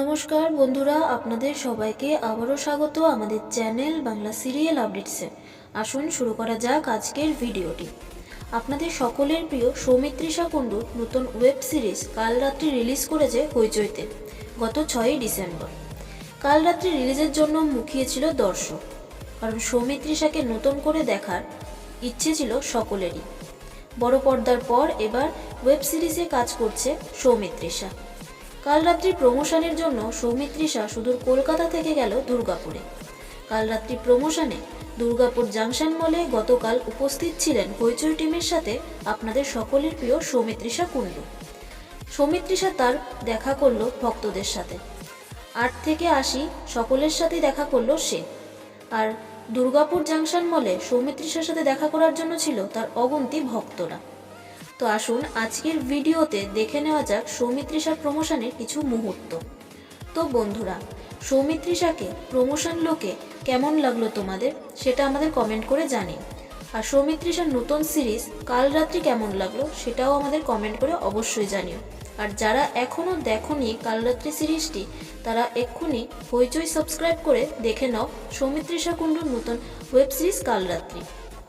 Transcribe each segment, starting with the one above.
নমস্কার বন্ধুরা, আপনাদের সবাইকে আবারও স্বাগত আমাদের চ্যানেল বাংলা সিরিয়াল আপডেটসে আসুন শুরু করা যাক আজকের ভিডিওটি। আপনাদের সকলের প্রিয় সৌমিত্রিষা কুণ্ডুর নতুন ওয়েব সিরিজ কাল রাত্রি রিলিজ করেছে হইচইতে, গত ছয়ই ডিসেম্বর। কাল রাত্রি রিলিজের জন্য মুখিয়েছিল দর্শক, কারণ সৌমিত্রিষাকে নতুন করে দেখার ইচ্ছে ছিল সকলেরই। বড় পর্দার পর এবার ওয়েব সিরিজে কাজ করছে সৌমিত্রিষা। কাল রাত্রি প্রমোশনের জন্য সৌমিত্রিষা সুদূর কলকাতা থেকে গেল দুর্গাপুরে। কাল রাত্রি প্রমোশনে দুর্গাপুর জাংশন মলে গতকাল উপস্থিত ছিলেন হইচই টিমের সাথে আপনাদের সকলের প্রিয় সৌমিত্রিষা কুণ্ডু। সৌমিত্রিষা তার দেখা করল ভক্তদের সাথে। আট থেকে আশি সকলের সাথে দেখা করল সে। আর দুর্গাপুর জাংশন মলে সৌমিত্রিষার সাথে দেখা করার জন্য ছিল তার অগন্তি ভক্তরা। তো আসুন আজকের ভিডিওতে দেখে নেওয়া যাক সৌমিত্রিষার প্রমোশনের কিছু মুহূর্ত। তো বন্ধুরা, সৌমিত্রিষাকে প্রমোশন লোকে কেমন লাগল তোমাদের সেটা আমাদের কমেন্ট করে জানিও আর সৌমিত্রিষার নতুন সিরিজ কাল রাত্রি কেমন লাগল সেটাও আমাদের কমেন্ট করে অবশ্যই জানিও। আর যারা এখনও দেখোনি কাল রাত্রি সিরিজটি তারা এক্ষুনি হইচই সাবস্ক্রাইব করে দেখে নাও সৌমিত্রিষা কুণ্ডুর নতুন ওয়েব সিরিজ কাল রাত্রি।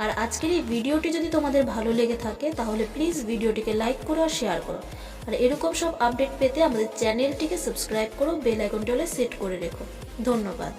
আর আজকের এই ভিডিওটি যদি তোমাদের ভালো লেগে থাকে, তাহলে প্লিজ ভিডিওটিকে লাইক করো আর শেয়ার করো। আর এরকম সব আপডেট পেতে আমাদের চ্যানেলটিকে সাবস্ক্রাইব করো বেল আইকনটি হলে সেট করে রেখো। ধন্যবাদ।